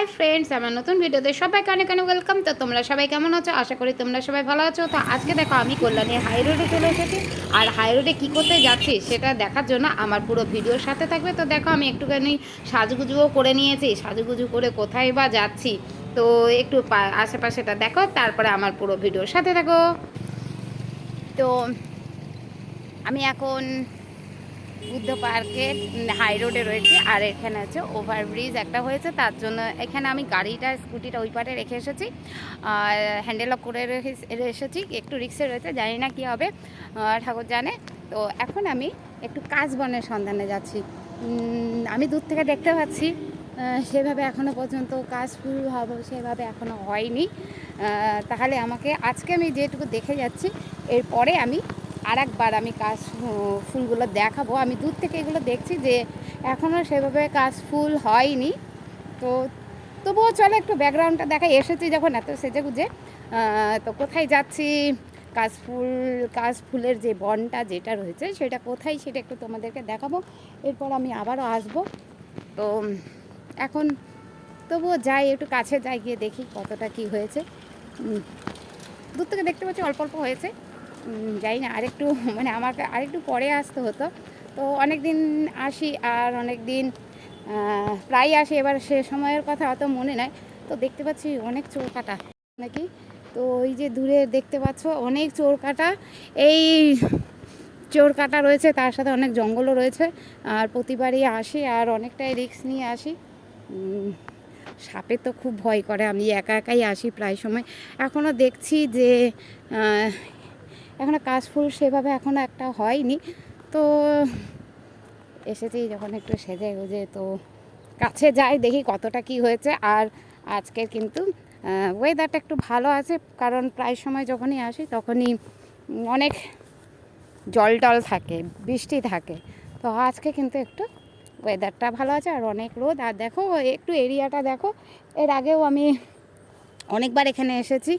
Hi friends, আমার নতুন ভিডিওতে সবাইকে অনেক অনেক ওয়েলকাম। তো তোমরা সবাই কেমন আছো? আশা করি তোমরা সবাই ভালো আছো। তো আজকে দেখো, আমি কল্যাণীর হাই রোডে চলে এসেছি। আর হাই রোডে কী করতে যাচ্ছি, সেটা দেখার জন্য আমার পুরো ভিডিওর সাথে থাকবে। তো দেখো, আমি একটুখানি সাজুগুজুও করে নিয়েছি। সাজুগুজু করে কোথায় বা যাচ্ছি, তো একটু আশেপাশেটা দেখো, তারপরে আমার পুরো ভিডিওর সাথে থাকো। তো আমি এখন বুদ্ধ পার্কে হাই রোডে রয়েছে। আর এখানে আছে ওভারব্রিজ একটা হয়েছে। তার জন্য এখানে আমি গাড়িটা স্কুটিটা ওই পারে রেখে এসেছি। হ্যান্ডেল অফ করে রেখে এসেছি। একটু রিক্সে রয়েছে, জানি না কী হবে। ঠাকুর জানে। তো এখন আমি একটু কাজ বনের সন্ধানে যাচ্ছি। আমি দূর থেকে দেখতে পাচ্ছি। সেভাবে এখনও পর্যন্ত কাজ ফুল হবে, সেভাবে এখনও হয়নি। তাহলে আমাকে আজকে আমি যেটুকু দেখে যাচ্ছি, এরপরে আমি আর একবার আমি কাশ ফুলগুলো দেখাবো। আমি দূর থেকে এগুলো দেখছি যে এখনও সেভাবে কাশ ফুল হয়নি। তো তবুও চলে একটু ব্যাকগ্রাউন্ডটা দেখা এসেছি যখন এত সেজে গুজে তো কোথায় যাচ্ছি? কাশ ফুল, কাশ ফুলের যে বনটা যেটা রয়েছে, সেটা কোথায় সেটা একটু তোমাদেরকে দেখাবো। এরপর আমি আবারও আসব। তো এখন তবুও যাই, একটু কাছে যাই, গিয়ে দেখি কতটা কি হয়েছে। দূর থেকে দেখতে পাচ্ছি অল্প অল্প হয়েছে। যাই না, আরেকটু মানে আমাকে আরেকটু পরে আসতে হতো। তো অনেক দিন আসি আর অনেক দিন প্রায় আসি, এবার সে সময়ের কথা অত মনে নাই। তো দেখতে পাচ্ছি অনেক চোর কাটা নাকি? তো ওই যে দূরে দেখতে পাচ্ছ অনেক চোর কাটা। এই চোর কাটা রয়েছে, তার সাথে অনেক জঙ্গলও রয়েছে। আর প্রতিবারই আসি আর অনেকটাই রিস্ক নিয়ে আসি। সাপে তো খুব ভয় করে, আমি একা একাই আসি প্রায় সময়। এখনও দেখছি যে এখনও কাশফুল সেভাবে এখনও একটা হয়নি। তো এসেছি যখন একটু সেজে গুজে তো কাছে যাই, দেখি কতটা কি হয়েছে। আর আজকের কিন্তু ওয়েদারটা একটু ভালো আছে, কারণ প্রায় সময় যখনই আসি তখনই অনেক জল টল থাকে, বৃষ্টি থাকে। তো আজকে কিন্তু একটু ওয়েদারটা ভালো আছে আর অনেক রোদ। আর দেখো, একটু এরিয়াটা দেখো, এর আগেও আমি অনেকবার এখানে এসেছি।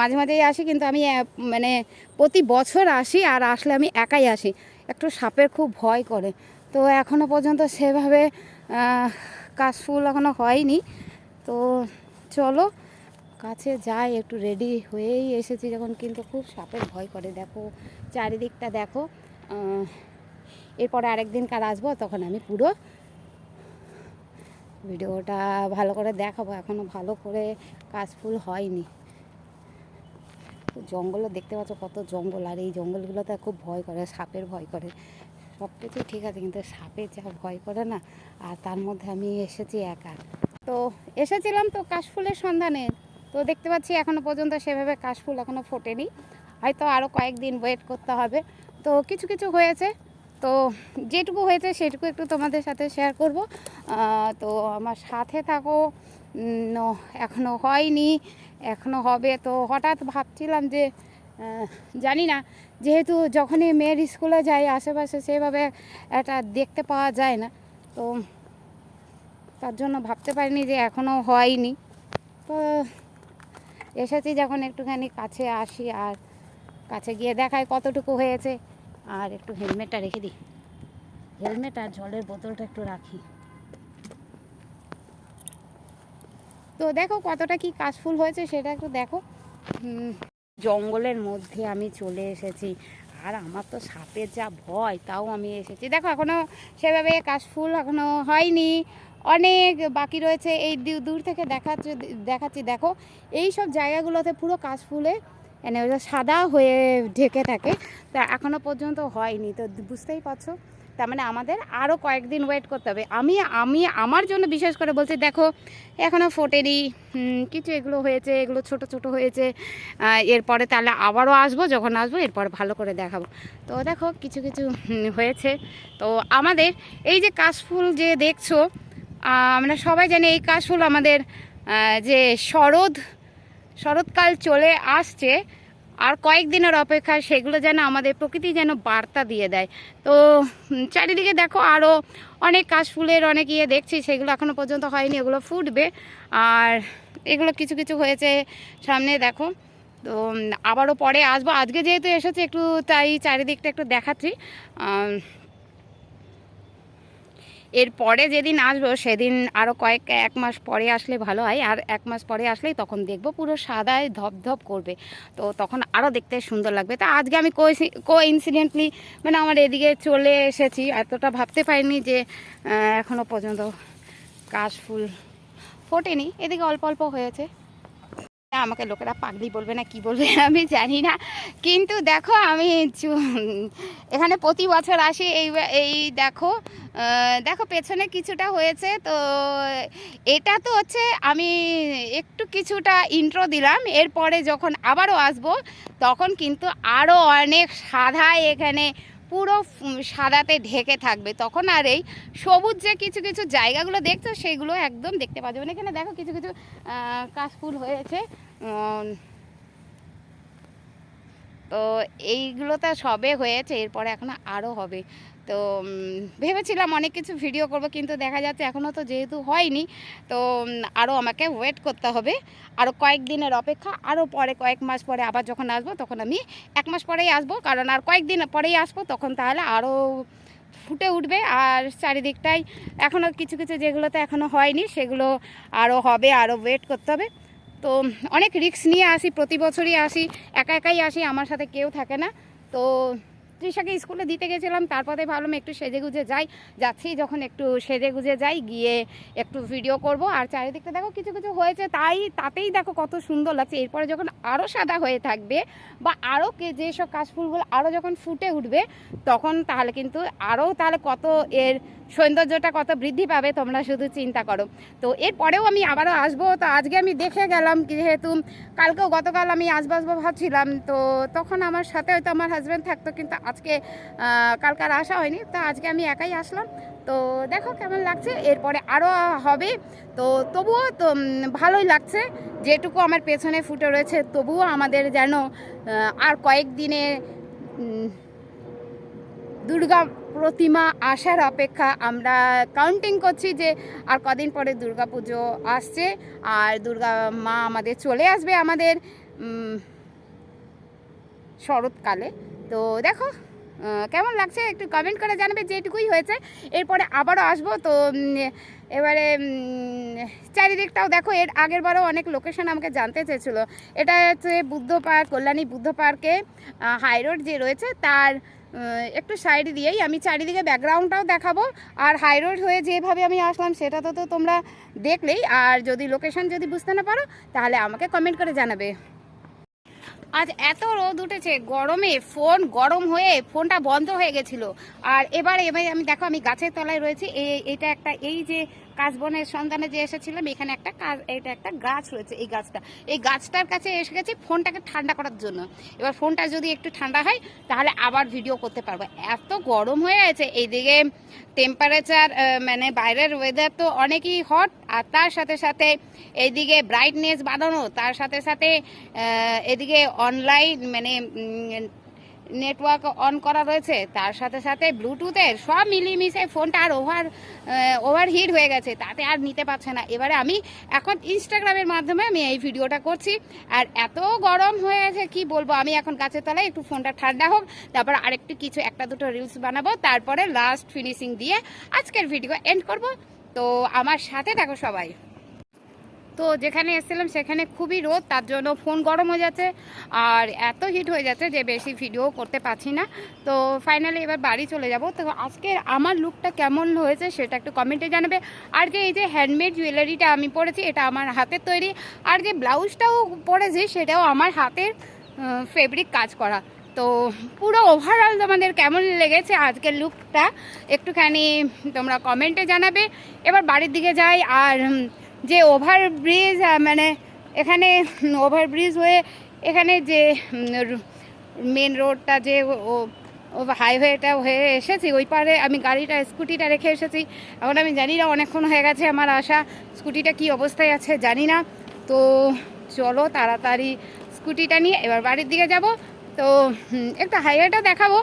মাঝে মাঝেই আসি কিন্তু আমি মানে প্রতি বছর আসি আর আসলে আমি একাই আসি। একটু সাপের খুব ভয় করে। তো এখনও পর্যন্ত সেভাবে কাশফুল এখনও হয়নি। তো চলো, কাছে যাই, একটু রেডি হয়েই এসেছি যখন, কিন্তু খুব সাপের ভয় করে। দেখো, চারিদিকটা দেখো। এরপরে আরেকদিন কাল আসব, তখন আমি পুরো ভিডিওটা ভালো করে দেখাবো এখনও ভালো করে কাশফুল হয়নি। তো জঙ্গলও দেখতে পাচ্ছ কত জঙ্গল, আর এই জঙ্গলগুলোতে খুব ভয় করে, সাপের ভয় করে। সব কিছু ঠিক আছে, কিন্তু সাপের যা ভয় করে না, আর তার মধ্যে আমি এসেছি একা। তো এসেছিলাম তো কাশফুলের সন্ধানে, তো দেখতে পাচ্ছি এখনও পর্যন্ত সেভাবে কাশফুল এখনও ফোটেনি। হয়তো আরও কয়েকদিন ওয়েট করতে হবে। তো কিছু কিছু হয়েছে। তো যেটুকু হয়েছে সেটুকু একটু তোমাদের সাথে শেয়ার করব। তো আমার সাথে থাকো। উম, ন- এখনও হয়নি এখনও হবে। তো হঠাৎ ভাবছিলাম যে জানি না যেহেতু যখনই মেয়ের স্কুলে যাই আশেপাশে সেভাবে এটা দেখতে পাওয়া যায় না। তো তার জন্য ভাবতে পারিনি যে এখনও হয়নি। তো এসেছি যখন একটুখানি কাছে আসি আর কাছে গিয়ে দেখাই কতটুকু হয়েছে। আর একটু হেলমেটটা রেখে দিই। হেলমেট আর জলের বোতলটা একটু রাখি। তো দেখো কতটা কি কাশফুল হয়েছে সেটা একটু দেখো। জঙ্গলের মধ্যে আমি চলে এসেছি। আর আমার তো সাপের যা ভয়, তাও আমি এসেছি। দেখো এখনও সেভাবে কাশফুল এখনও হয়নি। অনেক বাকি রয়েছে। এই দূর থেকে দেখাচ্ছে, দেখাচ্ছি। দেখো এই সব জায়গাগুলোতে পুরো কাশফুলে মানে ওই সাদা হয়ে ঢেকে থাকে। তা এখনও পর্যন্ত হয়নি তো বুঝতেই পারছ? তার মানে আমাদের আরও কয়েকদিন ওয়েট করতে হবে। আমি আমি আমার জন্য বিশেষ করে বলছি দেখো এখনও হুম, কিছু এগুলো হয়েছে এগুলো ছোট ছোট হয়েছে। এরপরে তাহলে আবারও আসব যখন আসব এরপর ভালো করে দেখাবো। তো দেখো কিছু কিছু হয়েছে। তো আমাদের এই যে কাশফুল যে দেখছ আমরা সবাই জানি এই কাশফুল আমাদের যে শরৎ শরৎকাল চলে আসছে আর কয়েকদিনের অপেক্ষা সেগুলো যেন আমাদের প্রকৃতি যেন বার্তা দিয়ে দেয়। তো চারিদিকে দেখো আরও অনেক কাশফুলের অনেক ইয়ে দেখছি, সেগুলো এখনও পর্যন্ত হয়নি, এগুলো ফুটবে। আর এগুলো কিছু কিছু হয়েছে সামনে দেখো। তো আবারও পরে আসব। আজকে যেহেতু এসেছি একটু, তাই চারিদিকটা একটু দেখাচ্ছি। এরপরে যেদিন আসব, সেদিন আরও কয়েক, এক মাস পরে আসলে ভালো হয়। আর এক মাস পরে আসলেই তখন দেখব পুরো সাদায় ধপধপ করবে। তো তখন আরও দেখতে সুন্দর লাগবে। তা আজকে আমি কো ইনসিডেন্টলি মানে আমার এদিকে চলে এসেছি। এতটা ভাবতে পারিনি যে এখনও এখনও পর্যন্ত কাশফুল ফোটেনি। এদিকে অল্প অল্প হয়েছে। আমাকে লোকেরা পাগলি বলবে না কি বলবে আমি জানি না। কিন্তু দেখো আমি এখানে প্রতি বছর আসি এই এই দেখো দেখো, পেছনে কিছুটা হয়েছে, তো এটা তো হচ্ছে আমি একটু কিছুটা ইন্ট্রো দিলাম, এরপরে যখন আবারও আসব, তখন কিন্তু আরও অনেক সাদা এখানে পুরো সাদাতে ঢেকে থাকবে। তখন আর এই সবুজ যে কিছু কিছু জায়গাগুলো দেখছ, সেগুলো একদম দেখতে পাওয়া যাবে এখানে দেখো, কিছু কিছু কাশফুল হয়েছে। তো এইগুলো তো সবে হয়েছে, এরপরে এখনও আরও হবে। তো ভেবেছিলাম অনেক কিছু ভিডিও করব, কিন্তু দেখা যাচ্ছে এখনও তো যেহেতু হয়নি, তো আরও আমাকে ওয়েট করতে হবে। আরও কয়েক দিনের অপেক্ষা আরও পরে কয়েক মাস পরে আবার যখন আসব, তখন আমি এক মাস পরেই আসব, কারণ আর কয়েকদিন পরেই আসব, তখন তাহলে আরও ফুটে উঠবে। আর চারিদিকটাই এখনও কিছু কিছু যেগুলোতে এখনও হয়নি, সেগুলো আরও হবে আরও ওয়েট করতে হবে। তো, অনেক রিস্ক নিয়ে আসি, প্রতি বছরই আসি, একা একাই আসি, আমার সাথে কেউ থাকে না। তো তৃষাকে স্কুলে দিতে গেছিলাম, তারপরে ভাবলাম একটু সেজে গুজে যাই। যাচ্ছি যখন একটু সেজে গুজে যাই, গিয়ে একটু ভিডিও করব। আর চারিদিকটা দেখো কিছু কিছু হয়েছে, তাই তাতেই দেখো কত সুন্দর লাগছে। এরপরে যখন আরও সাদা হয়ে থাকবে বা আরও কে যেসব কাশফুলগুলো আরও যখন ফুটে উঠবে, তখন তাহলে কিন্তু আরও তাহলে কত এর সৌন্দর্যটা কত বৃদ্ধি পাবে তোমরা শুধু চিন্তা করো। তো এরপরেও আমি আবারও আসব। তো আজকে আমি দেখে গেলাম যেহেতু কালকেও গতকাল আমি আসব আসব ভাবছিলাম, তো তখন আমার সাথে হয়তো আমার হাজব্যান্ড থাকতো, কিন্তু আজকে আহ, কালকে আসা হয়নি তো আজকে আমি একাই আসলাম। তো দেখো কেমন লাগছে এরপরে আরও হবে। তো তবুও তো ভালোই লাগছে যেটুকু আমার পেছনে ফুটে রয়েছে তবুও আমাদের যেন আর কয়েক দিনে দুর্গা প্রতিমা আসার অপেক্ষা আমরা কাউন্টিং করছি যে আর কদিন পরে দুর্গা পুজো আসছে আর দুর্গা মা আমাদের চলে আসবে আমাদের শরৎকালে। তো দেখো কেমন লাগছে? একটু কমেন্ট করে জানাবে যেটুকুই হয়েছে। এরপরে আবারও আসব। তো এবারে চারিদিকটাও দেখো, এর আগের বারও অনেক লোকেশন আমাকে জানতে চেয়েছিল। এটা হচ্ছে বুদ্ধ পার্ক, কল্যাণী বুদ্ধ পার্কে হাই রোড যে রয়েছে, তার একটু সাইড দিয়েই আমি চারিদিকে ব্যাকগ্রাউন্ডটাও দেখাবো। আর হাই রোড হয়ে যেভাবে আমি আসলাম, সেটা তো তো তোমরা দেখলেই। আর যদি লোকেশন যদি বুঝতে না পারো, তাহলে আমাকে কমেন্ট করে জানাবে। আজ এত রোদ উঠেছে, গরমে ফোন গরম হয়ে ফোনটা বন্ধ হয়ে গেছিল। আর এবার এবার আমি, দেখো আমি গাছের তলায় রয়েছি এটা একটা, এই যে কাশবনের সন্ধানে যে এসেছিলাম, এখানে একটা কাজ এটা একটা গাছ রয়েছে এই গাছটা। এই গাছটার কাছে এসে গেছি ফোনটাকে ঠান্ডা করার জন্য। এবার ফোনটা যদি একটু ঠান্ডা হয়, তাহলে আবার ভিডিও করতে পারব। এত গরম হয়ে গেছে, এইদিকে টেম্পারেচার মানে বাইরের ওয়েদার তো অনেকই হট আর তার সাথে সাথে এইদিকে ব্রাইটনেস বাড়ানো, তার সাথে সাথে এদিকে অনলাইন মানে নেটওয়ার্ক অন করা রয়েছে। তার সাথে সাথে ব্লুটুথের সব মিলিয়ে মিশে ফোনটা আর ওভার ওভার হিট হয়ে গেছে, তাতে আর নিতে পারছে না। এবারে আমি এখন ইনস্টাগ্রামের মাধ্যমে আমি এই ভিডিওটা করছি। আর এত গরম হয়ে গেছে কি বলব? আমি এখন গাছের তলায় একটু ফোনটা ঠান্ডা হোক, তারপর আরেকটু কিছু, একটা, দুটো রিলস বানাবো, তারপরে লাস্ট ফিনিশিং দিয়ে আজকের ভিডিও এন্ড করব। তো আমার সাথে থাকো সবাই। তো যেখানে এসেছিলাম সেখানে খুবই রোদ, তার জন্য ফোন গরম হয়ে যাচ্ছে আর এত হিট হয়ে যাচ্ছে যে বেশি ভিডিও করতে পারছি না। তো ফাইনালি এবার বাড়ি চলে যাব। তো আজকে আমার লুকটা কেমন হয়েছে সেটা একটু কমেন্টে জানাবে। আর যে এই যে হ্যান্ডমেড জুয়েলারিটা আমি পরেছি, এটা আমার হাতের তৈরি। আর যে ব্লাউজটাও পরেছি, সেটাও আমার হাতের ফেব্রিক কাজ করা। তো পুরো ওভারঅল তোমাদের কেমন লেগেছে আজকের লুকটা একটুখানি তোমরা কমেন্টে জানাবে। এবার বাড়ির দিকে যাই আর যে ওভার ব্রিজ মানে এখানে ওভার ব্রিজ হয়ে এখানে যে মেন রোডটা যে ও- হাইওয়েটা হয়ে এসেছি ওই পারে আমি গাড়িটা স্কুটিটা রেখে এসেছি। এখন আমি জানি না অনেকক্ষণ হয়ে গেছে আমার আসা। স্কুটিটা কি অবস্থায় আছে জানি না। তো চলো তাড়াতাড়ি স্কুটিটা নিয়ে এবার বাড়ির দিকে যাব। তো একটু হাইওয়েটা দেখাবো।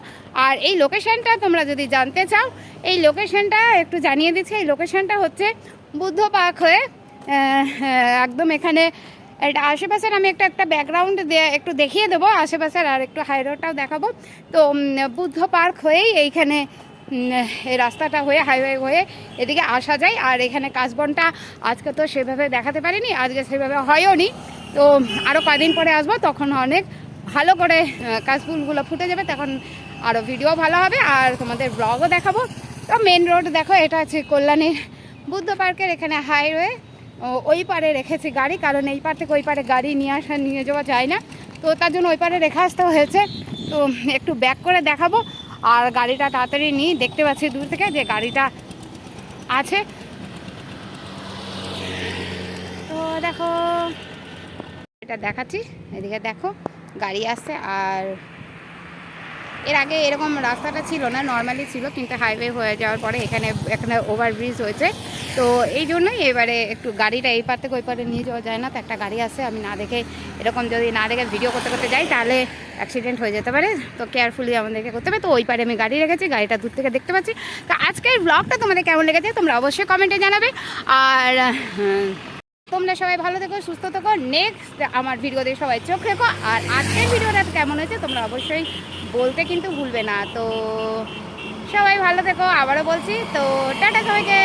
আর এই লোকেশনটা তোমরা যদি জানতে চাও এই লোকেশনটা একটু জানিয়ে দিচ্ছি। এই লোকেশনটা হচ্ছে বুদ্ধ পার্ক হ্যাঁ, একদম এখানে এটা আশেপাশের আমি একটা একটা ব্যাকগ্রাউন্ড একটু দেখিয়ে দেবো, আশেপাশের আর একটু হাই রোডটাও দেখাবো। তো বুদ্ধ পার্ক হয়েই এইখানে এই রাস্তাটা হয়ে হাইওয়ে হয়ে এদিকে আসা যায়। আর এখানে কাশবনটা আজকে তো সেভাবে দেখাতে পারিনি, আজকে সেভাবে হয়ও নি। তো আরও কদিন পরে আসব, তখন অনেক ভালো করে কাশফুলগুলো ফুটে যাবে, তখন আরও ভিডিও ভালো হবে। আর তোমাদের ব্লগও দেখাবো। তো মেন রোড দেখো, এটা হচ্ছে কল্যাণীর বুদ্ধ পার্কের এখানে হাইওয়ে ওই পারে রেখেছি গাড়ি, কারণ এই পার থেকে ওই পারে গাড়ি নিয়ে আসা, নিয়ে যাওয়া যায় না। তো তার জন্য ওই পারে রেখে আসতে হয়েছে। তো একটু ব্যাক করে দেখাবো। আর গাড়িটা তাড়াতাড়ি নিই। দেখতে পাচ্ছি দূর থেকে যে গাড়িটা আছে। তো দেখো, এটা দেখাচ্ছি। এদিকে দেখো, গাড়ি আসছে। আর এর আগে এরকম রাস্তাটা ছিল না নর্মালি ছিল কিন্তু হাইওয়ে হয়ে যাওয়ার পরে এখানে এখানে ওভারব্রিজ হয়েছে। তো এই জন্যই এবারে একটু গাড়িটা এই পার থেকে ওই পারে নিয়ে যাওয়া যায় না তো একটা গাড়ি আছে আমি না দেখে এরকম যদি না দেখে ভিডিও করতে করতে যাই তাহলে অ্যাক্সিডেন্ট হয়ে যেতে পারে। তো কেয়ারফুলি আমাদেরকে করতে হবে। তো ওই পারে আমি গাড়ি রেখেছি গাড়িটা দূর থেকে দেখতে পাচ্ছি। তো আজকের ব্লগটা তোমাদের কেমন লেগেছে তোমরা অবশ্যই কমেন্টে জানাবে। আর হ্যাঁ, তোমরা সবাই ভালো থেকো সুস্থ থেকো। নেক্সট আমার ভিডিও দিয়ে সবাই চোখ রেখো। আর আজকের ভিডিওটা কেমন হয়েছে তোমরা অবশ্যই বলতে কিন্তু ভুলবে না। তো সবাই ভালো থেকো আবারও বলছি। তো টাটা সবাইকে।